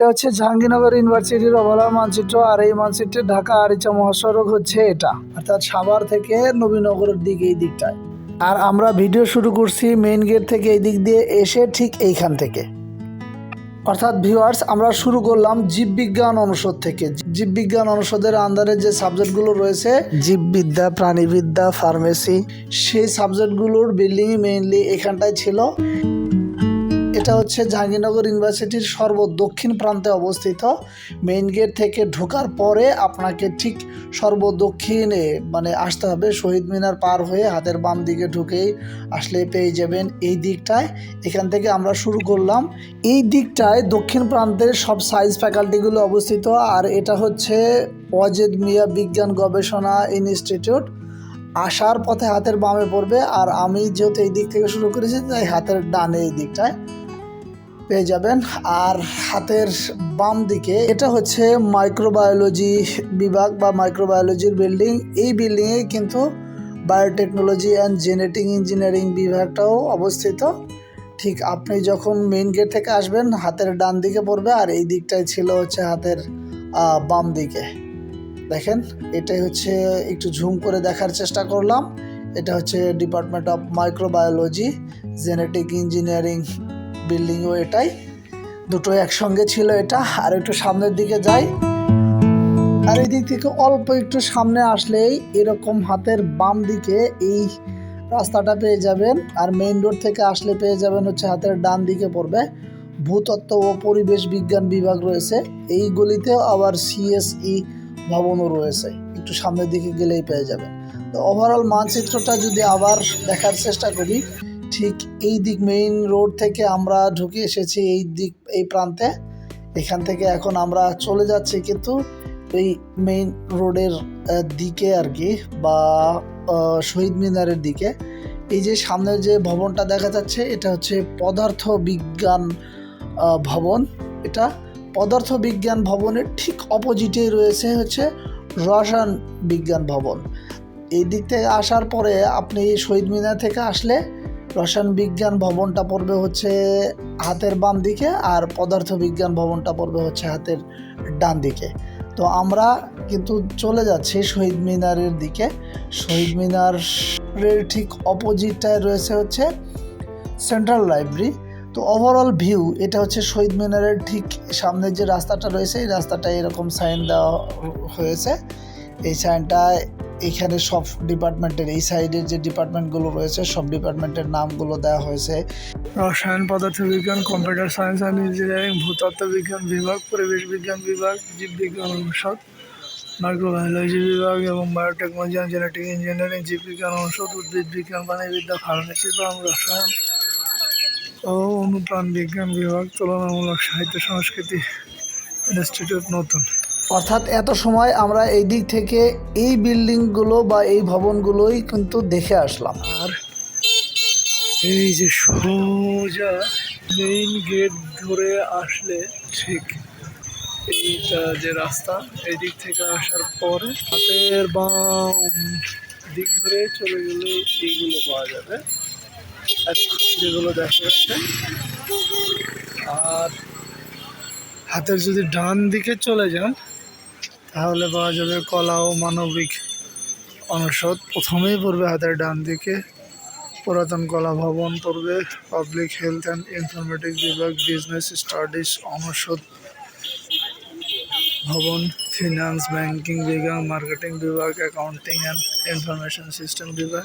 এটা হচ্ছে জাহাঙ্গীরনগর ইউনিভার্সিটির অবলা মানচিত্র আর এই মানচিত্রে ঢাকা আরিচা মহাসড়ক হচ্ছে এটা। অর্থাৎ সাভার থেকে নবীনগরের দিকে এই দিকটায়। আর আমরা ভিডিও শুরু করছি মেইন গেট থেকে এই দিক দিয়ে এসে ঠিক এইখান থেকে। অর্থাৎ ভিউয়ার্স আমরা শুরু করলাম জীববিজ্ঞান অনুষদ থেকে। জীববিজ্ঞান অনুষদের আন্ডারে যে সাবজেক্টগুলো রয়েছে, জীববিদ্যা, প্রাণীবিদ্যা ফার্মেসি সেই সাবজেক্টগুলোর বিল্ডিংই মেইনলি এখানটায় ছিল। এটা হচ্ছে জাহাঙ্গীরনগর ইউনিভার্সিটির সর্ব দক্ষিণ প্রান্তে অবস্থিত। মেইন গেট থেকে ঢোকার পরে আপনাকে ঠিক সর্বদক্ষিণে মানে আসতে হবে। শহীদ মিনার পার হয়ে হাতের বাম দিকে ঢুকেই আসলে পেয়ে যাবেন এই দিকটায়। এখান থেকে আমরা শুরু করলাম। এই দিকটায় দক্ষিণ প্রান্তের সব সাইজ ফ্যাকাল্টিগুলো অবস্থিত। আর এটা হচ্ছে ওয়াজেদ মিয়া বিজ্ঞান গবেষণা ইনস্টিটিউট। আসার পথে হাতের বামে পড়বে। আর আমি যেহেতু এই দিক থেকে শুরু করেছি, তাই হাতের ডানে এই দিকটায়। পেয়ে যাবেন। আর হাতের বাম দিকে এটা হচ্ছে মাইক্রোবায়োলজি বিভাগ বা মাইক্রোবায়োলজির বিল্ডিং এই বিল্ডিংয়ে কিন্তু বায়োটেকনোলজি অ্যান্ড জেনেটিক ইঞ্জিনিয়ারিং বিভাগটাও অবস্থিত। ঠিক আপনি যখন মেইন গেট থেকে আসবেন, হাতের ডান দিকে পড়বে আর এই দিকটাই ছিল হচ্ছে হাতের বাম দিকে। দেখেন, এটাই হচ্ছে একটু ঝুম করে দেখার চেষ্টা করলাম। এটা হচ্ছে department of microbiology genetic engineering বিল্ডিংও এটাই। দুটো একসঙ্গে ছিল এটা, আর একটু সামনের দিকে যাই। আর এই দিক থেকে অল্প একটু সামনে আসলেই এরকম হাতের বাম দিকে এই রাস্তাটা পেয়ে যাবেন। আর মেইন রোড থেকে আসলে পেয়ে যাবেন হচ্ছে হাতের ডান দিকে পড়বে। ভূতত্ত্ব ও পরিবেশ বিজ্ঞান বিভাগ রয়েছে। এই গলিতেও আবার সিএসই ভবনও রয়েছে। একটু সামনের দিকে গেলেই পেয়ে যাবেন। তো ওভারঅল মানচিত্রটা যদি আবার দেখার চেষ্টা করি ঠিক এই দিক মেইন রোড থেকে আমরা ঢুকে এসেছি এই দিক, এই প্রান্তে। এখান থেকে এখন আমরা চলে যাচ্ছি কিন্তু এই মেইন রোডের দিকে আর কি বা শহীদ মিনারের দিকে। এই যে সামনের যে ভবনটা দেখা যাচ্ছে, এটা হচ্ছে পদার্থ বিজ্ঞান ভবন। এটা পদার্থ বিজ্ঞান ভবনের ঠিক অপোজিটেই রয়েছে হচ্ছে রসায়ন বিজ্ঞান ভবন। এই দিক থেকে আসার পরে আপনি শহীদ মিনার থেকে আসলে রসায়ন বিজ্ঞান ভবনটা পড়বে হচ্ছে হাতের বাম দিকে আর পদার্থ বিজ্ঞান ভবনটা পড়বে হচ্ছে হাতের ডান দিকে। তো আমরা কিন্তু চলে যাচ্ছি শহীদ মিনারের দিকে। শহীদ মিনারের ঠিক অপোজিটটায় রয়েছে হচ্ছে সেন্ট্রাল লাইব্রেরি। তো ওভারঅল ভিউ এটা হচ্ছে শহীদ মিনারের ঠিক সামনে যে রাস্তাটা রয়েছে, এই রাস্তাটা এরকম সাইন দেওয়া হয়েছে। এই সাইনটায় এখানে সব ডিপার্টমেন্টের, এই সাইডের যে ডিপার্টমেন্টগুলো রয়েছে, সব ডিপার্টমেন্টের নামগুলো দেওয়া হয়েছে। রসায়ন পদার্থ বিজ্ঞান কম্পিউটার সায়েন্স অ্যান্ড ইঞ্জিনিয়ারিং ভূতত্ত্ব বিজ্ঞান বিভাগ, পরিবেশ বিজ্ঞান বিভাগ, জীববিজ্ঞান অনুষদ, মাইক্রোবায়োলজি বিভাগ এবং বায়োটেকনোলজি অ্যান্ড জেনেটিক ইঞ্জিনিয়ারিং, জীববিজ্ঞান অনুষদ, উদ্ভিদ বিজ্ঞান, প্রাণীবিদ্যা, ফার্মেসি এবং রসায়ন ও অনুপ্রাণ বিজ্ঞান বিভাগ, তুলনামূলক সাহিত্য, সংস্কৃতি ইনস্টিটিউট নতুন। অর্থাৎ এত সময় আমরা এই দিক থেকে এই বিল্ডিংগুলো বা এই ভবনগুলোই কিন্তু দেখে আসলাম। আর এই যে সোজা মেইন গেট ধরে আসলে ঠিক এইটা যে রাস্তা, এই দিক থেকে আসার পরে হাতের বাম দিক ধরে চলে গেলে এইগুলো পাওয়া যাবে। যেগুলো দেখা যাচ্ছে, আর হাতের যদি ডান দিকে চলে যান তাহলে পাওয়া যাবে কলা ও মানবিক অনুষদ। প্রথমেই পড়বে হাতের ডান দিকে। পুরাতন কলা ভবন পড়বে পাবলিক হেলথ অ্যান্ড ইনফরমেটিক্স বিভাগ বিজনেস স্টাডিজ অনুষদ। ভবন, ফিনান্স, ব্যাংকিং বিভাগ, মার্কেটিং বিভাগ, অ্যাকাউন্টিং অ্যান্ড ইনফরমেশন সিস্টেম বিভাগ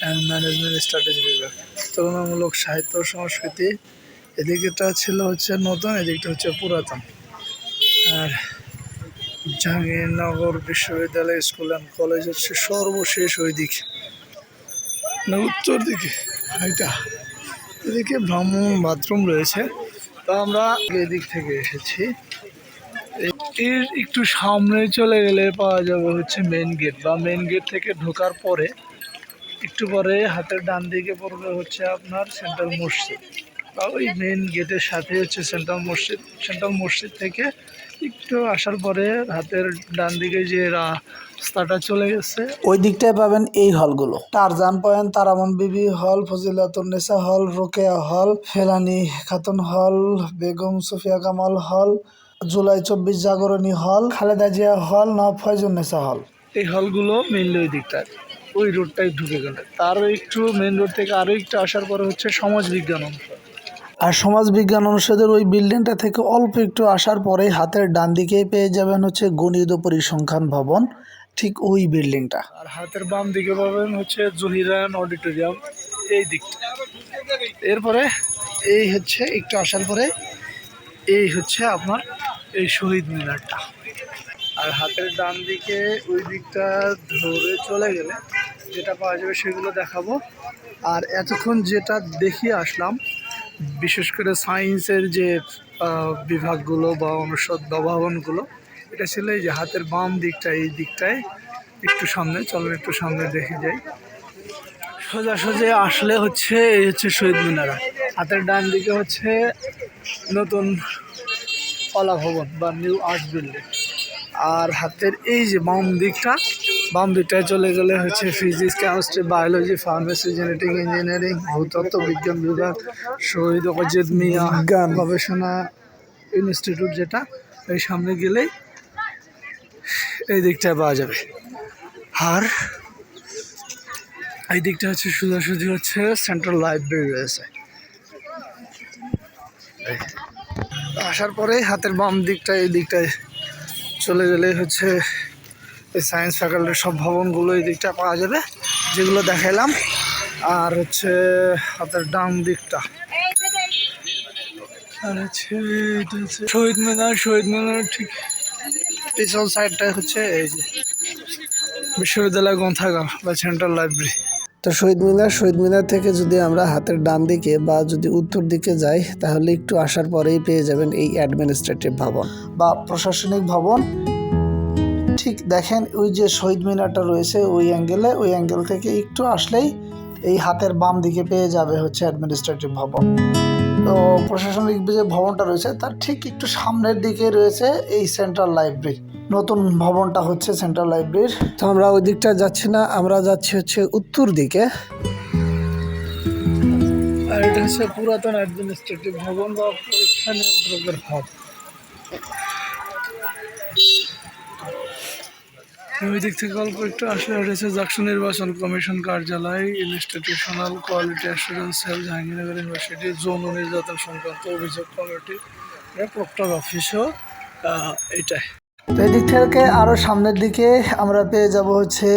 অ্যান্ড ম্যানেজমেন্ট স্ট্র্যাটেজি বিভাগ। তুলনামূলক সাহিত্য সংস্কৃতি এদিকেটা ছিল হচ্ছে নতুন, এদিকটা হচ্ছে পুরাতন। আর জাহাঙ্গীরনগর বিশ্ববিদ্যালয় স্কুল অ্যান্ড কলেজ হচ্ছে সর্বশেষ ওই দিকে না, উত্তর দিকে। এটা এদিকে ভ্রমণ বাথরুম রয়েছে। তো আমরা এদিক থেকে এসেছি। এর একটু সামনে চলে গেলে পাওয়া যাবে হচ্ছে মেন গেট বা মেন গেট থেকে ঢোকার পরে একটু পরে হাতের ডান দিকে পড়বে হচ্ছে আপনার সেন্ট্রাল মসজিদ। বা ওই মেন গেটের সাথে হচ্ছে সেন্ট্রাল মসজিদ। সেন্ট্রাল মসজিদ থেকে একটু আসার পরে হাতের ডান দিকে যে রাস্তাটা চলে গেছে ওই দিকটায় পাবেন এই হলগুলো। টারজান পয়েন্ট তারামন বিবি হল ফজিলাতুন্নেসা হল রোকেয়া হল ফেলানি খাতুন হল বেগম সুফিয়া কামাল হল জুলাই চব্বিশ জাগরণী হল খালেদা জিয়া হল নব ফয়জুন্নেসা হল। এই হলগুলো মেনলি ওই দিকটায়। ওই রোডটায় ঢুকে গেলে। তারও একটু মেন রোড থেকে আরও একটু আসার পরে হচ্ছে সমাজ বিজ্ঞান অনুষদ আর সমাজ বিজ্ঞান অনুষদের ওই বিল্ডিংটা থেকে অল্প একটু আসার পরেই হাতের ডান দিকেই পেয়ে যাবেন হচ্ছে গণিত পরিসংখ্যান ভবন, ঠিক ওই বিল্ডিংটা। আর হাতের বাম দিকে পাবেন হচ্ছে জহিরান অডিটোরিয়াম, এই দিকটা। এরপরে এই হচ্ছে একটু আসার পরে এই হচ্ছে আপনার এই শহীদ মিনারটা। আর হাতের ডান দিকে ওই দিকটা ধরে চলে গেলে যেটা পাওয়া যাবে সেগুলো দেখাবো। আর এতক্ষণ যেটা দেখিয়ে আসলাম বিশেষ করে সায়েন্সের যে বিভাগগুলো বা অনুষদ বা ভবনগুলো, এটা ছিল এই যে হাতের বাম দিকটা, এই দিকটায় একটু সামনে, চলেন একটু সামনে দেখে যাই। সোজা সোজা আসলে হচ্ছে, এই হচ্ছে শহীদ মিনারা। হাতের ডান দিকে হচ্ছে নতুন কলা ভবন বা নিউ আর্ট বিল্ডিং। আর হাতের এই যে বাম দিকটা বাম দিকটায় চলে গেলে হচ্ছে physics chemistry biology pharmacy genetic engineering ভূতত্ত্ব বিজ্ঞান বিভাগ শহীদ অজিত মিয়া বিজ্ঞান। গবেষণা ইনস্টিটিউট যেটা এই সামনে গেলেই এই দিকটায় পাওয়া যাবে। আর এই দিকটা হচ্ছে সোজাসুজি হচ্ছে সেন্ট্রাল লাইব্রেরি রয়েছে আসার পরে হাতের বাম দিকটা এই দিকটায় চলে গেলে হচ্ছে এই সায়েন্স ফ্যাকাল্টির সব ভবনগুলো এই দিকটা পাওয়া যাবে, যেগুলো দেখাইলাম। আর হচ্ছে হাতের ডান দিকটা। আর হচ্ছে শহীদ মিনার শহীদ মিনার ঠিক পিছন সাইডটা হচ্ছে এই যে বিশ্ববিদ্যালয় গ্রন্থাগার বা সেন্ট্রাল লাইব্রেরি তো শহীদ মিনার শহীদ মিনার থেকে যদি আমরা হাতের ডান দিকে বা যদি উত্তর দিকে যাই, তাহলে একটু আসার পরেই পেয়ে যাবেন এই অ্যাডমিনিস্ট্রেটিভ ভবন বা প্রশাসনিক ভবন। ঠিক দেখেন, ওই যে শহীদ মিনারটা রয়েছে ওই অ্যাঙ্গেলে ওই অ্যাঙ্গেল থেকে একটু আসলেই এই হাতের বাম দিকে পেয়ে যাবে হচ্ছে অ্যাডমিনিস্ট্রেটিভ ভবন। তো প্রশাসনিক যে ভবনটা রয়েছে, তার ঠিক একটু সামনের দিকে রয়েছে এই সেন্ট্রাল লাইব্রেরি নতুন ভবনটা হচ্ছে সেন্ট্রাল লাইব্রেরির তো আমরা ওই দিকটা যাচ্ছি না, আমরা যাচ্ছি হচ্ছে উত্তর দিকে। আর এটা হচ্ছে পুরাতন অ্যাডমিনিস্ট্রেটিভ ভবন বা পরীক্ষা নিয়ন্ত্রকের হব দিক থেকে অল্প একটু আসলে এটা জাকসু নির্বাচন কমিশন কার্যালয় institutional quality assurance cell Jahangirnagar university যৌন নির্যাতন সংক্রান্ত অভিযোগ কমিটি প্রক্টর অফিসও এটাই। তো এদিক থেকে আরও সামনের দিকে আমরা পেয়ে যাব হচ্ছে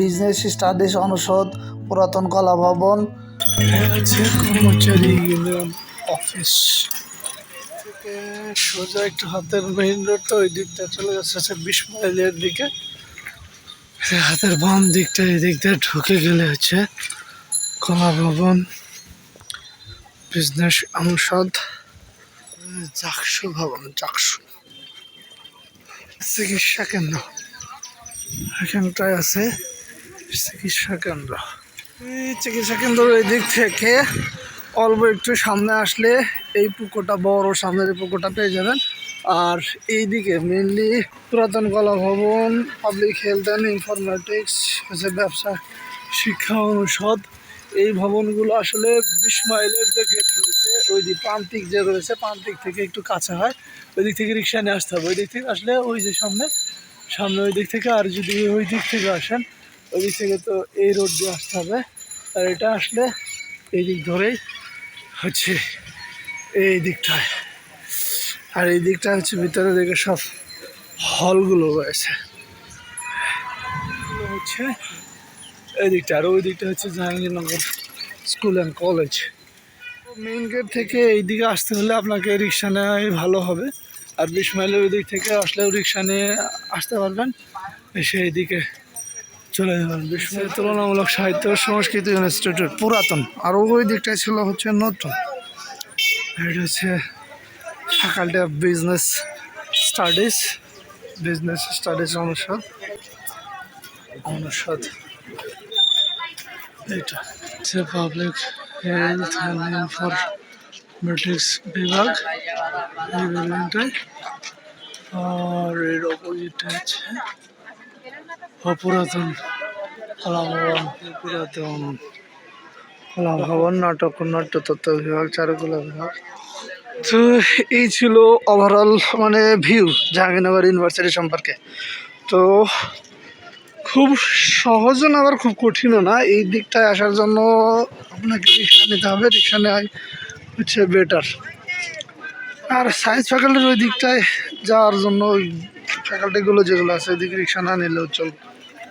বিজনেস স্টাডিজ অনুষদ পুরাতন কলা ভবন। হচ্ছে কর্মচারী ইউনিয়ন অফিস। সোজা একটু হাতের মেইন রোডটা ওই দিকটা চলে যাচ্ছে বিশ মাইলের দিকে। হাতের বাম দিকটা এই দিয়ে ঢুকে গেলে হচ্ছে কলা ভবন বিজনেস অনুষদ চাকসু ভবন, চাকসু। চিকিৎসা কেন্দ্র। এখানটায় আছে চিকিৎসা কেন্দ্র। এই চিকিৎসা কেন্দ্র এই দিক থেকে অল্প একটু সামনে আসলে এই পুকুরটা বড়, সামনের এই পুকুরটা পেয়ে যাবেন। আর এইদিকে মেনলি পুরাতন কলা ভবন পাবলিক হেলথ অ্যান্ড ইনফরমেটিক্স হচ্ছে ব্যবসা, শিক্ষা অনুষদ। এই ভবনগুলো আসলে বিশ মাইলের যে গেট রয়েছে ওই যে প্রান্তিক যে রয়েছে, প্রান্তিক থেকে একটু কাছে হয় ওই দিক থেকে রিক্সা নিয়ে আসতে হবে। ওই দিক থেকে আসলে ওই যে সামনে সামনে ওই দিক থেকে আর যদি ওই দিক থেকে আসেন ওই দিক থেকে তো এই রোড দিয়ে আসতে হবে। আর এটা আসলে এই দিক ধরেই হচ্ছে এই দিকটায়। আর এই দিকটা হচ্ছে ভিতরে দিকে সব হলগুলো রয়েছে। হচ্ছে এই দিকটা, আর ওই দিকটা হচ্ছে Jahangirnagar school and college. Main gate থেকে এই দিকে আসতে হলে আপনাকে রিক্সা নেওয়াই ভালো হবে। আর বিশ মাইলের ওই দিক থেকে আসলেও রিক্সা নিয়ে আসতে পারবেন। এসে এইদিকে চলে যাবেন। বিশ মাইল তুলনামূলক সাহিত্য সংস্কৃতি ইনস্টিটিউট পুরাতন। আর ওই দিকটায় ছিল হচ্ছে নতুন। এটা হচ্ছে faculty of business studies business studies অনুষদ। অনুষদ। এটা হচ্ছে পাবলিক হেলথ অ্যান্ড ম্যাট্রিক্স বিভাগ এই বিল্ডিংটায় আর এর অপোজিটে আছে অপুরাতন কলা ভবন। পুরাতন কলা ভবন, নাটক নাট্য তত্ত্ব বিভাগ, চারুকলা বিভাগ। তো এই ছিল ওভারঅল মানে ভিউ জাহাঙ্গীরনগর ইউনিভার্সিটি সম্পর্কে। তো খুব সহজও না আবার খুব কঠিনও না, এই দিকটায় আসার জন্য আপনাকে রিক্সা নিতে হবে, রিক্সা নেওয়াই হচ্ছে বেটার আর সায়েন্স ফ্যাকাল্টির ওই দিকটায় যাওয়ার জন্য ওই ফ্যাকাল্টিগুলো যেগুলো আছে ওই দিকে রিক্সা না নিলেও চলবে।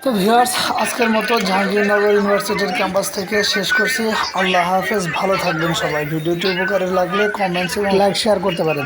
তো ভিউয়ার্স, আজকের মতো জাহাঙ্গীরনগর ইউনিভার্সিটির ক্যাম্পাস থেকে শেষ করছি। আল্লাহ হাফেজ, ভালো থাকবেন সবাই। ভিডিওটি উপকারে লাগলে কমেন্টস এবং লাইক শেয়ার করতে পারেন।